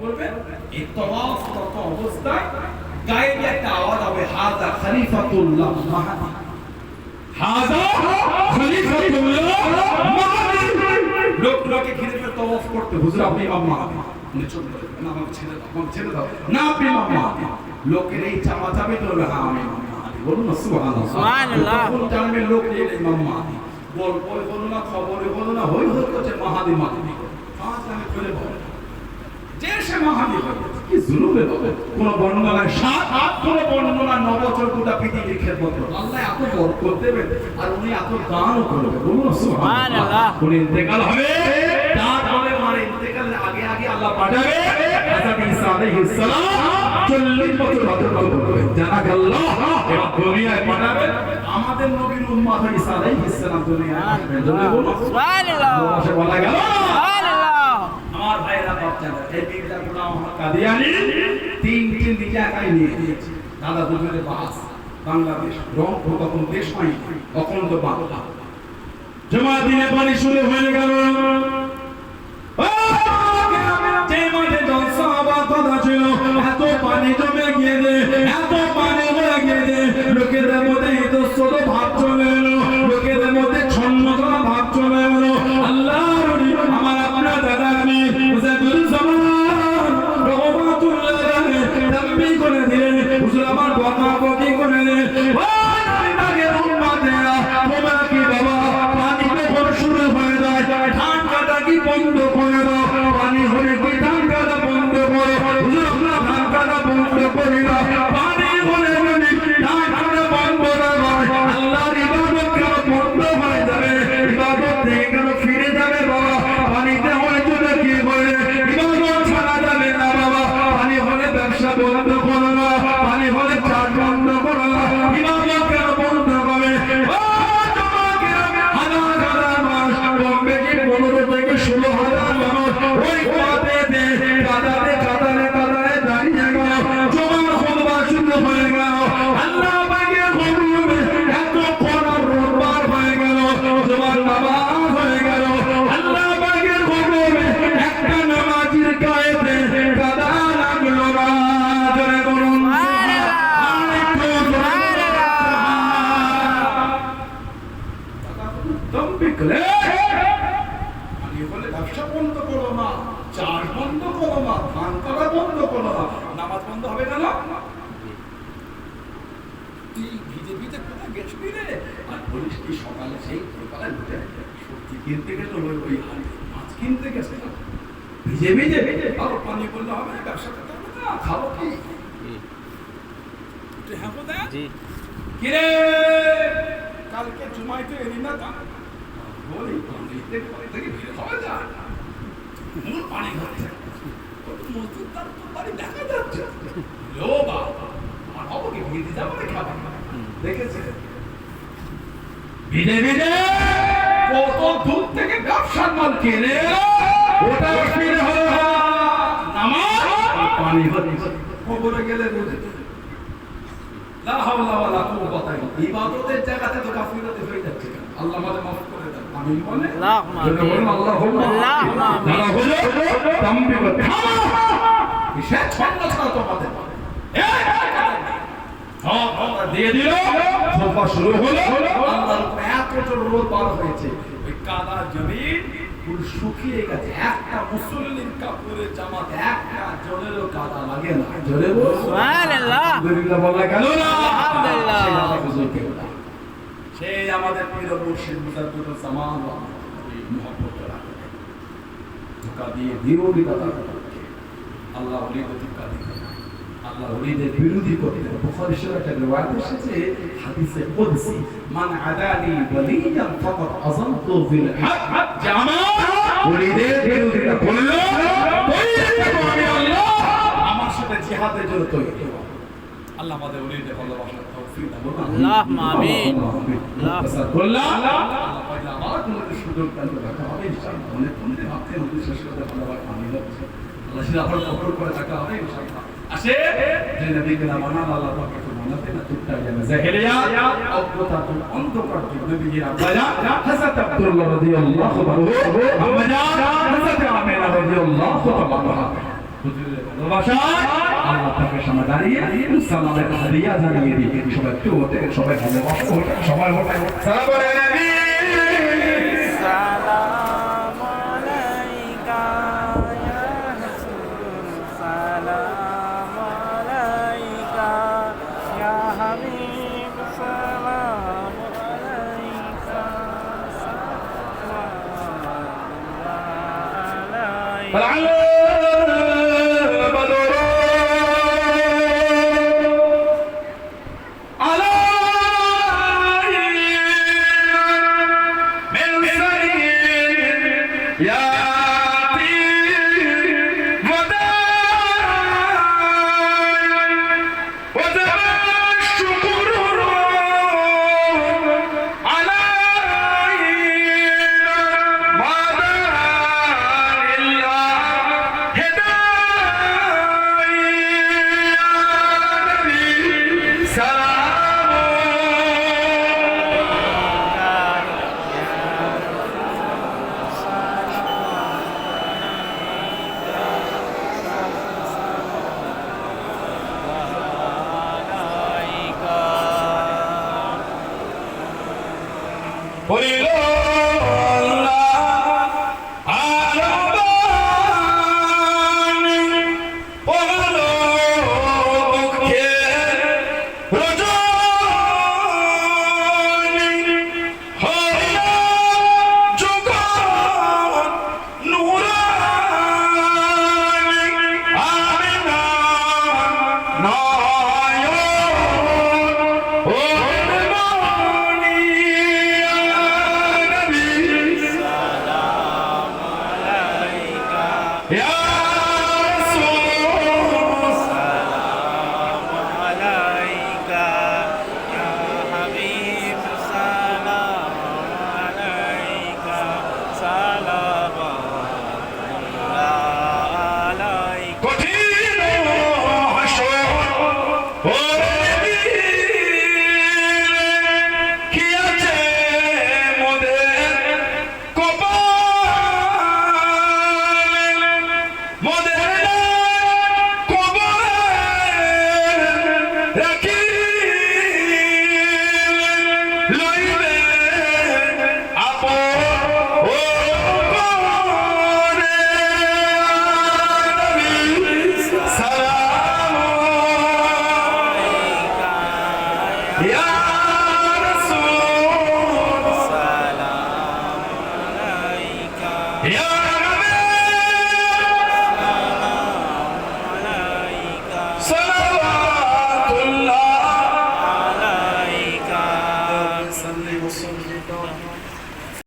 করবেন এই তওয়াফ কত অবস্থায় গায়ে একটা আওয়াজ হবে হাজা খলিফাতুল্লাহ মাহাদি। হাজা খলিফাতুল্লাহ মাহাদি। লোক লোকে ঘিরে ফেলে তওয়াফ করতে হুজুর আপনি ইমাম মাহাদি? উনি চোখ ধরে, না আমাকে ছেড়ে দাও আমাকে ছেড়ে দাও। না আপনি ইমাম মাহাদি। লোকের এই চাপা চাপি করবে হ্যাঁ আমি ইমাম মাহাদি। বলুন না সুবহানাল্লাহ। সুবহানাল্লাহ। তখন জানবে লোক নিয়ে ইমাম মাহাদি। গল্পই হলো না খবরে হলো না হই হই করছে মাহাদি মাহাদি। পাঁচ আমি খুলে বল যে সে মাহাদি কি জুলুমে হবে? কোন বর্ণনায় সাত হাত কোন বর্ণনায় নবচর্কুটা পৃথিবীর খেদমত আল্লাহ এত বরকত দেবেন আর উনি এত দানও করবে বলুন সুবহানাল্লাহ। সুবহানাল্লাহ। উনি ইন্তেকাল হবে? তারপরে মার ইন্তেকালের আগে আগে আল্লাহ পাঠাবে। হযরত ঈসা আলাইহিস সালাম 40 বছর রাজত্ব করবে জানাকাল্লাহ। এবং দুনিয়ায় পাঠাবে আমাদের নবীর উম্মত ঈসা আলাইহিস সালাম দুনিয়ায় বলা গেল। আমার ভাইরা বাচ্চারা এই মির্জা গোলাম মোহাম্মদ কাদিয়ানি তিনটি নিজে একাই নিয়ে নিয়েছে দাদা দুজনে বাস, বাংলাদেশ রংপুর তখন দেশ হয় অখণ্ড বাংলা। জমা দিনে পানি শুরু হয়ে গেল এত পানি জমে গিয়েছে, এত পানি ভাব চলে এলো। তুই ভিজে ভিজে কোথায় গেছিলি রে? আর বলিস কি সকালে সেই সকালে উঠে সবজি কিনতে গেল ওই ওই হাড়ি মাছ কিনতে গেছে। ভিজে ভিজে ভিজে ভালো পানি বললে হবে না, ব্যবসা করতে হবে না খাব কি? হ্যাঁ কিরে কালকে জুমাই তো এলি না তা? বলি পানিতে ঘরে থেকে বের যায় না। মূল পানি ঘরে তার তো বাড়ি দেখা যাচ্ছে। লো বাবা। আমার হব খাবার দেখেছে ভিজে ভিজে কত দূর থেকে ব্যবসার মাল কিনে ওটা অসুবিধা হলো। নামাজ পানি হচ্ছে খবরে গেলে বুঝে লা হাওলা ওয়ালা কুওয়াতা ইল্লা। ইবাদতের জায়গাতে তো গাফিলতি হয়ে যাচ্ছে? আল্লাহ আমাদের মাফ করে দেন আমিন বলে আল্লাহুম্মা আমিন। আল্লাহুম্মা আল্লাহুম্মা। যারা হলো, তাম্বি। কিসের ছন্দ ছাড়া তোমাদের? দিয়ে দিল। সোফা শুরু হলো। আল্লাহর রোদ বার হয়েছে। ওই কাদা জমিন পুরো শুকিয়ে গেছে। একটা মুসল্লির কাপড়ে জামাতে একটা জলেরও কাদা লাগে না। জোরে বল সুবহানাল্লাহ। আলহামদুলিল্লাহ বলা গেল না। আলহামদুলিল্লাহ। সেই আমাদের পীর মুর্শিদ জামান মহব্বত রাখে। ধোকা দিয়ে তারা আল্লাহ। আল্লাহ ওলিদের বিরোধী করতে না। বুখারী শরীফে একটা রিওয়ায়াত এসেছে হাদিসে কুদসি মান আদানি ওয়ালিয়ান ফাকাদ আযানতু ফিল হক জামা ওলিদের বিরোধিতা করল তৈরি থাকো আমি আল্লাহ আমার সাথে জিহাদের জন্য তৈরি হও। আল্লাহ আমাদের ওলিদের ভালোবাসার তৌফিক দান করুন। আল্লাহুম্মা আমিন। আল্লাহ আল্লাহ আল্লাহ পাইলে আবার তোমাদের সুযোগ দান করে রাখা হবে ইনশাআল্লাহ অনেক অনেক ভাবতে নদী শেষ করতে ভালোভাবে পানি হচ্ছে আল্লাহ সেটা আবার কবর করে রাখা হবে ইনশাআল্লাহ আসে? যে নবীকে না মানাল আল্লাহ পাকে তো মানাতে না টুকটা জানা জাহেলিয়া অজ্ঞতা তো অন্ধকার যুগ আব্বাজা হযরত আব্দুল্লাহ রাদিয়াল্লাহু আনহু হযরত রাদিয়াল্লাহু পাকের সবাই সবাই সবাই فلعله বলিল Yeah!